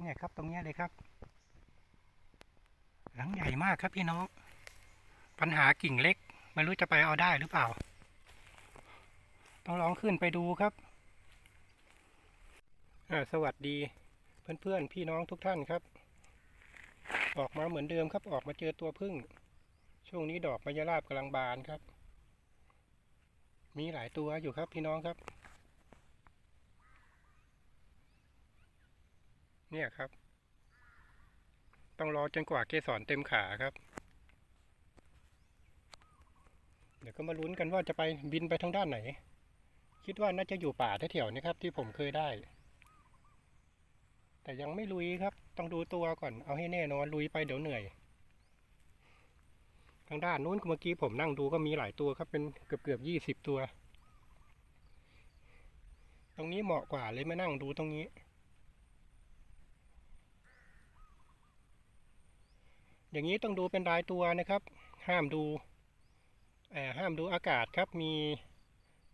เนี่ยครับ ตรงนี้เลยครับ หลังใหญ่มากครับพี่น้อง ปัญหากิ่งเล็ก ไม่รู้จะไปเอาได้หรือเปล่า ต้องลองขึ้นไปดูครับสวัสดีเพื่อนๆพี่น้องทุกท่านครับ ออกมาเหมือนเดิมครับ ออกมาเจอตัวพึ่ง ช่วงนี้ดอกมะยราบกำลังบานครับ มีหลายตัวอยู่ครับพี่น้องครับ เนี่ยครับ ต้องรอจนกว่าเกสรเต็มขาครับ เดี๋ยวก็มาลุ้นกันว่าจะไปบินไปทางด้านไหน คิดว่าน่าจะอยู่ป่าแถวๆนี้ครับ ที่ผมเคยได้ แต่ยังไม่ลุยครับ ต้องดูตัวก่อนเอาให้แน่นอนลุยไปเดี๋ยวเหนื่อย ทางด้านนู้นเมื่อกี้ผมนั่งดูก็มีหลายตัวครับเป็นเกือบเกือบยี่สิบตัว ตรงนี้เหมาะกว่าเลยมานั่งดูตรงนี้ อย่างนี้ต้องดูเป็นรายตัวนะครับ ห้ามดูห้ามดูอากาศครับ มี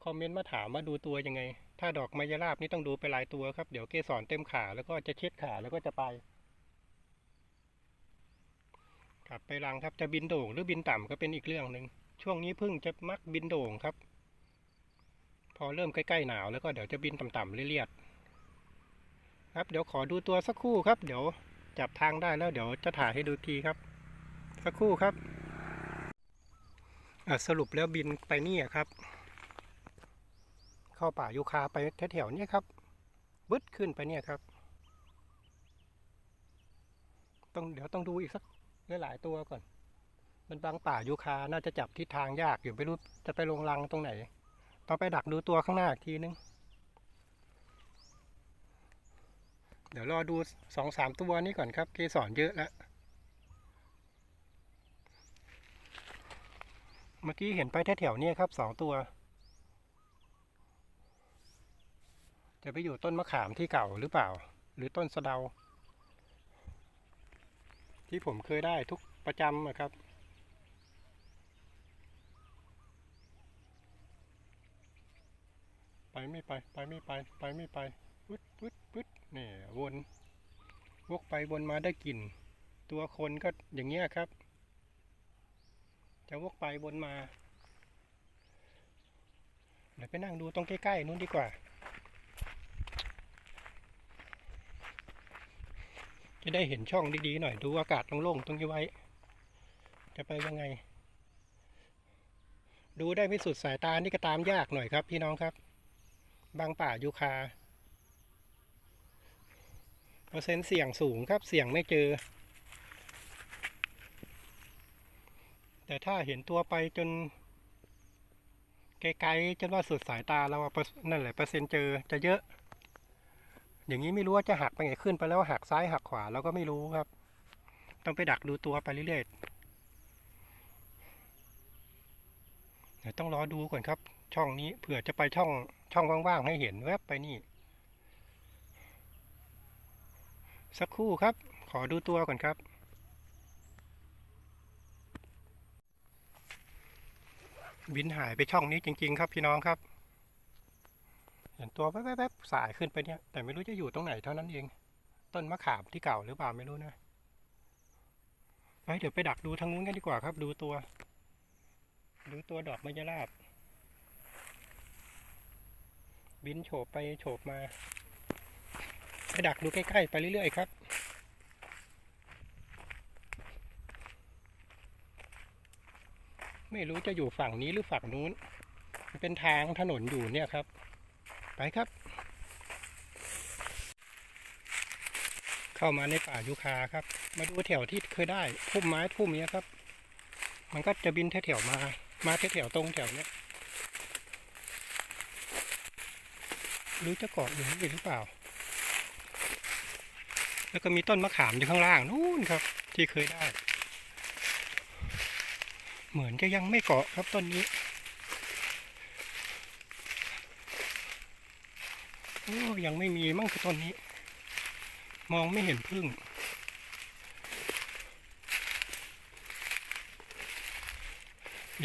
คอมเมนต์มาถามว่าดูตัวยังไง ถ้าดอกไมยราบนี่ต้องดูเป็นรายตัวครับ เดี๋ยวเกสรเต็มขาแล้วก็จะเช็ดขาแล้วก็จะไปกลับไปรังครับจะบินโด่งหรือบินต่ำก็เป็นอีกเรื่องหนึ่งช่วงนี้พึ่งจะมักบินโด่งครับ พอเริ่มใกล้ๆหนาวแล้วก็เดี๋ยวจะบินต่ำๆเรียดๆครับเดี๋ยวขอดูตัวสักครู่ครับ เดี๋ยว จับทางได้แล้วเดี๋ยวจะถ่ายให้ดูทีครับ สักครู่ครับสรุปแล้วบินไปนี่ครับ เข้าป่ายูคาไปแถวๆนี้ครับบึ้ดขึ้นไปเนี่ยครับ ต้องเดี๋ยวต้องดูอีกสักหลายๆตัวก่อน มันบางป่ายูคาน่าจะจับทิศทางยากอยู่ไม่รู้จะไปลงรังตรงไหนต้องไปดักดูตัวข้างหน้าอีกทีนึง เดี๋ยวรอดูสองสามตัวนี้ก่อนครับเกสรเยอะแล้วเมื่อกี้เห็นไปแถวๆเนี้ครับสองตัว จะไปอยู่ต้นมะขามที่เก่าหรือเปล่า หรือต้นสะเดา ที่ผมเคยได้ทุกประจำอะครับไปไม่ไป ไปไม่ไป ไปไม่ไป ปึ๊ดปึ๊ดปึ๊ดเนี่ยวนวกไปวนมาได้กลิ่น ตัวคนก็อย่างเงี้ยครับ จะวกไปวนมาเดี๋ยวไปนั่งดูตรงใกล้ๆนู้นดีกว่า จะได้เห็นช่องดีๆหน่อยดูอากาศโล่งๆตรงนี้ไว้ จะไปยังไง ดูได้ไม่สุดสายตานี่ก็ตามยากหน่อยครับ พี่น้องครับ บางป่ายูคา เปอร์เซ็นต์เสี่ยงสูงครับ เสี่ยงไม่เจอ แต่ถ้าเห็นตัวไปจนไกลๆจนว่าสุดสายตาเราเปอร์นั่นแหละเปอร์เซ็นต์เจอจะเยอะ อย่างนี้ไม่รู้ว่าจะหักไปไหนขึ้นไปแล้วหักซ้ายหักขวาเราก็ไม่รู้ครับ ต้องไปดักดูตัวไปเรื่อยๆเดี๋ยวต้องรอดูก่อนครับ ช่องนี้เผื่อจะไปช่องช่องว่างๆให้เห็นแวบไปนี่ สักครู่ครับ ขอดูตัวก่อนครับ บินหายไปช่องนี้จริง ๆ ครับพี่น้องครับ เห็นตัวแวบๆสายขึ้นไปเนี่ย แต่ไม่รู้จะอยู่ตรงไหนเท่านั้นเอง ต้นมะขามที่เก่าหรือเปล่าไม่รู้นะไปเดี๋ยวไปดักดูทางนู้นกันดีกว่าครับ ดูตัว ดูตัวดอกมะยราบ บินโฉบไปโฉบมา ไปดักดูใกล้ๆไปเรื่อยๆครับไม่รู้จะอยู่ฝั่งนี้หรือฝั่งนู้น เป็นทางถนนอยู่เนี่ยครับ ไปครับ เข้ามาในป่ายูคาครับ มาดูแถวที่เคยได้พุ่มไม้พุ่มเนี้ยครับ มันก็จะบินแถวๆมา มาแถวๆตรงแถวเนี้ยรือจะเกาะอยู่นี่หรือเปล่า แล้วก็มีต้นมะขามอยู่ข้างล่างนู่นครับ ที่เคยได้ เหมือนจะยังไม่เกาะครับต้นนี้โอ้ยังไม่มีมั่งคือต้นนี้ มองไม่เห็นพึ่ง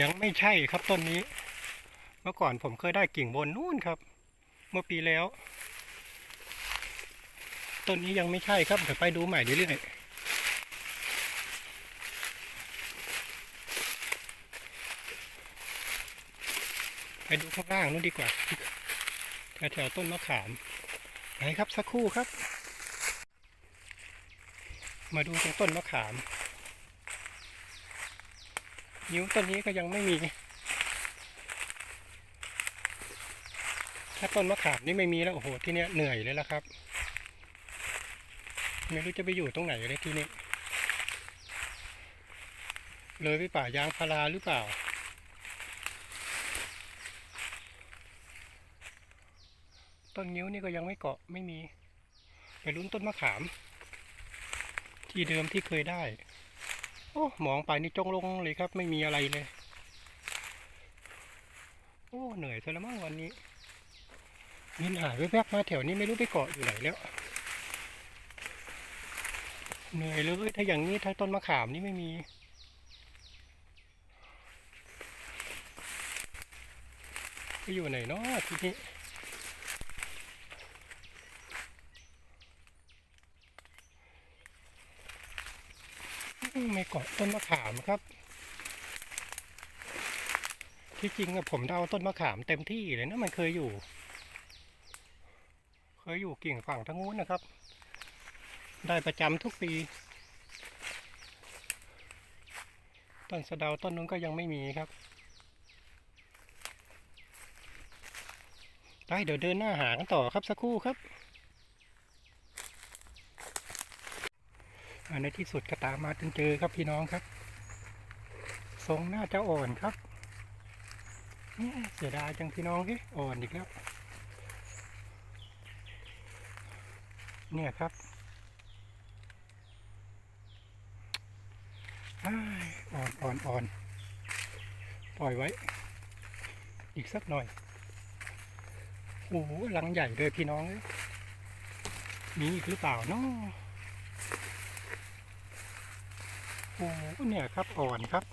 ยังไม่ใช่ครับต้นนี้ เมื่อก่อนผมเคยได้กิ่งบนนู่นครับ เมื่อปีแล้ว ต้นนี้ยังไม่ใช่ครับเดี๋ยวไปดูใหม่เรื่อยๆไปดูข้างล่างนู้นดีกว่าแถวต้นมะขามไหนครับสักครู่ครับ มาดูตรงต้นมะขาม นิ้วต้นนี้ก็ยังไม่มี ถ้าต้นมะขามนี่ไม่มีแล้วโอ้โหที่เนี้ยเหนื่อยเลยละครับ ไม่รู้จะไปอยู่ตรงไหนเลยที่นี้ เลยไปป่ายางพาราหรือเปล่า ต้นนิ้วนี่ก็ยังไม่เกาะไม่มี ไปลุ้นต้นมะขาม ที่เดิมที่เคยได้ โอ้มองไปนี่จงลงเลยครับ ไม่มีอะไรเลย โอ้เหนื่อยซะแล้วมั้งวันนี้มินหายแวบๆมาแถวนี้ไม่รู้ไปเกาะอยู่ไหนแล้ว เหนื่อยเลยถ้าอย่างนี้ถ้าต้นมะขามนี่ไม่มีไปอยู่ไหนเนาะทีนี้ไม่เกาะต้นมะขามครับ ที่จริงอะผมเดาต้นมะขามเต็มที่เลยนะมันเคยอยู่ เคยอยู่กิ่งฝั่งทั้งนู้นนะครับ ได้ประจำทุกปี ต้นสะเดาต้นนู้นก็ยังไม่มีครับได้เดี๋ยวเดินหน้าหากันต่อครับสักครู่ครับในที่สุดก็ตามมาจนเจอครับพี่น้องครับ ทรงน่าจะอ่อนครับเนี่ยเสียดายจังพี่น้องที่อ่อนอีกแล้ว เนี่ยครับ อ่อนอ่อนอ่อนปล่อยไว้ อีกสักหน่อย โอ้โหหลังใหญ่เลยพี่น้องเอ้ยมีอีกหรือเปล่าเนาะโอ้โหเนี่ยครับอ่อนครับ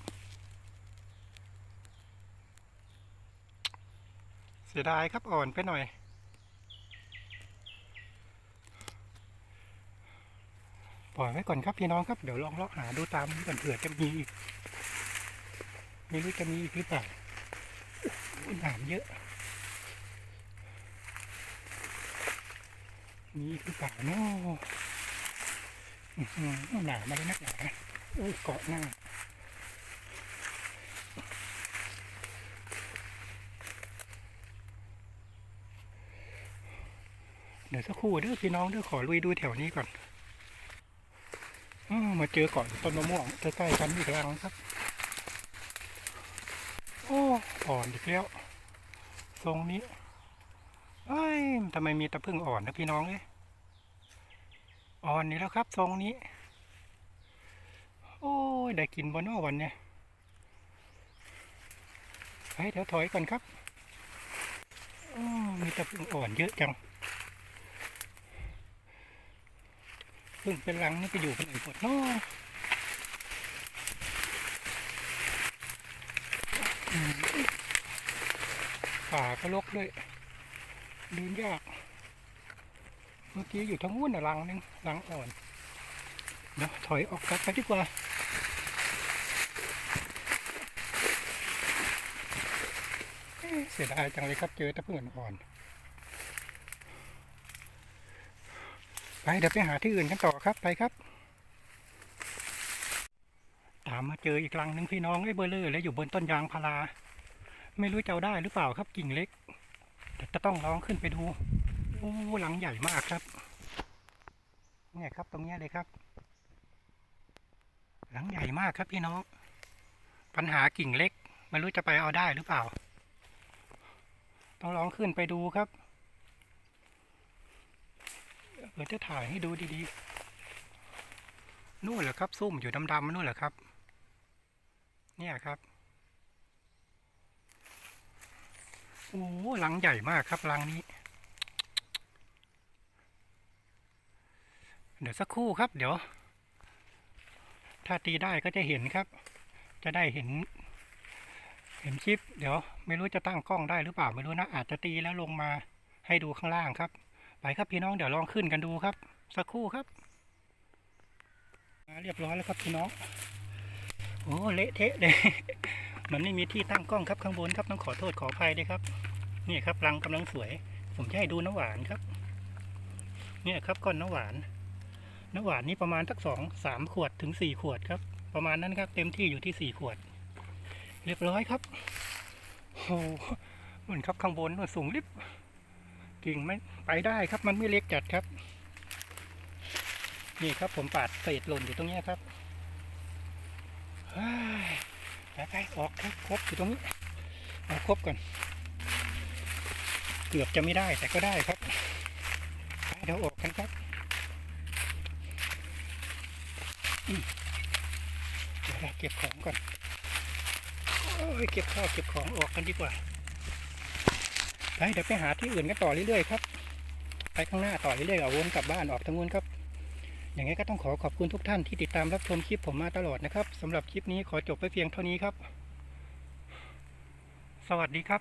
เสียดายครับอ่อนไปหน่อย ปล่อยไว้ก่อนครับพี่น้องครับ เดี๋ยวลองเลาะหาดูตามก่อนเผื่อจะมีอีกไม่รู้จะมีอีกหรือเปล่าหนามเยอะ มีอีกหรือเปล่าเนาะอื้อหือหนามมาเลยนักหนาโอ้ยเกาะหน้าเดี๋ยวสักครู่เด้อพี่น้องเด้อขอลุยดูแถวนี้ก่อน มาเจอก่อนต้นมะม่วงใกล้ๆกันอีกแล้วครับ โอ้อ่อนอีกแล้วทรงนี้ เอ้ยทำไมมีตะพึ่งอ่อนนะพี่น้องเอ้ยอ่อนนี่แล้วครับ ทรงนี้ โอ้ยได้กินบนนอวันเนี่ยไปเดี๋ยวถอยก่อนครับอมีตะพึ่งอ่อนเยอะจัง พึ่งเป็นรังนี่ไปอยู่เป็นไหนหมดเนาะอืมป่าก็รกด้วยเดินยาก เมื่อกี้อยู่ทั้งวุ่นอะรังนึงรังอ่อนเดี๋ยวถอยออกกลับไปดีกว่าเสียดายจังเลยครับเจอแตะเพื่อนอ่อน ไปเดี๋ยวไปหาที่อื่นกันต่อครับไปครับ ตามมาเจออีกรังหนึ่งพี่น้องไอ้เบอร์เลอร์แล้วอยู่บนต้นยางพารา ไม่รู้จะเอาได้หรือเปล่าครับกิ่งเล็กแต่จะต้องลองขึ้นไปดูโอ้หลังใหญ่มากครับเนี่ยครับตรงนี้เลยครับ หลังใหญ่มากครับพี่น้อง ปัญหากิ่งเล็ก ไม่รู้จะไปเอาได้หรือเปล่า ต้องลองขึ้นไปดูครับ ออจะถ่ายให้ดูดีๆ นู่นเหรอครับซุ่มอยู่ดำๆนู่นเหรอครับ เนี่ยครับโอ้หลังใหญ่มากครับหลังนี้ เดี๋ยวสักครู่ครับ เดี๋ยว ถ้าตีได้ก็จะเห็นครับ จะได้เห็น เห็นคลิป เดี๋ยว ไม่รู้จะตั้งกล้องได้หรือเปล่าไม่รู้นะอาจจะตีแล้วลงมาให้ดูข้างล่างครับ ไปครับพี่น้องเดี๋ยวลองขึ้นกันดูครับ สักครู่ครับมาเรียบร้อยแล้วครับพี่น้องโอ้เละเทะเลยมันไม่มีที่ตั้งกล้องครับข้างบนครับต้องขอโทษขออภัยด้วยครับ นี่ครับรังกำลังสวย ผมจะให้ดูน้ำหวานครับ เนี่ยครับก้อนน้ำหวาน น้ำหวานนี่ประมาณสักสองสามขวดถึงสี่ขวดครับ ประมาณนั้นครับ เต็มที่อยู่ที่สี่ขวด เรียบร้อยครับโอ้เหมือนครับข้างบนมันสูงลิบ กิ่งไม่ไปได้ครับมันไม่เล็กจัดครับ นี่ครับผมปาดเศษหล่นอยู่ตรงนี้ครับไปไปออกครับครบอยู่ตรงนี้เอาครบก่อน เกือบจะไม่ได้แต่ก็ได้ครับไปเดี๋ยวออกกันครับเดี๋ยวเราเก็บของก่อนโอ้ยเก็บข้าวเก็บของออกกันดีกว่า ไปเดี๋ยวไปหาที่อื่นกันต่อเรื่อยๆครับ ไปข้างหน้าต่อเรื่อยๆเอาวนกลับบ้านออกทางนู้นครับ อย่างไงก็ต้องขอขอบคุณทุกท่านที่ติดตามรับชมคลิปผมมาตลอดนะครับสำหรับคลิปนี้ขอจบไปเพียงเท่านี้ครับ สวัสดีครับ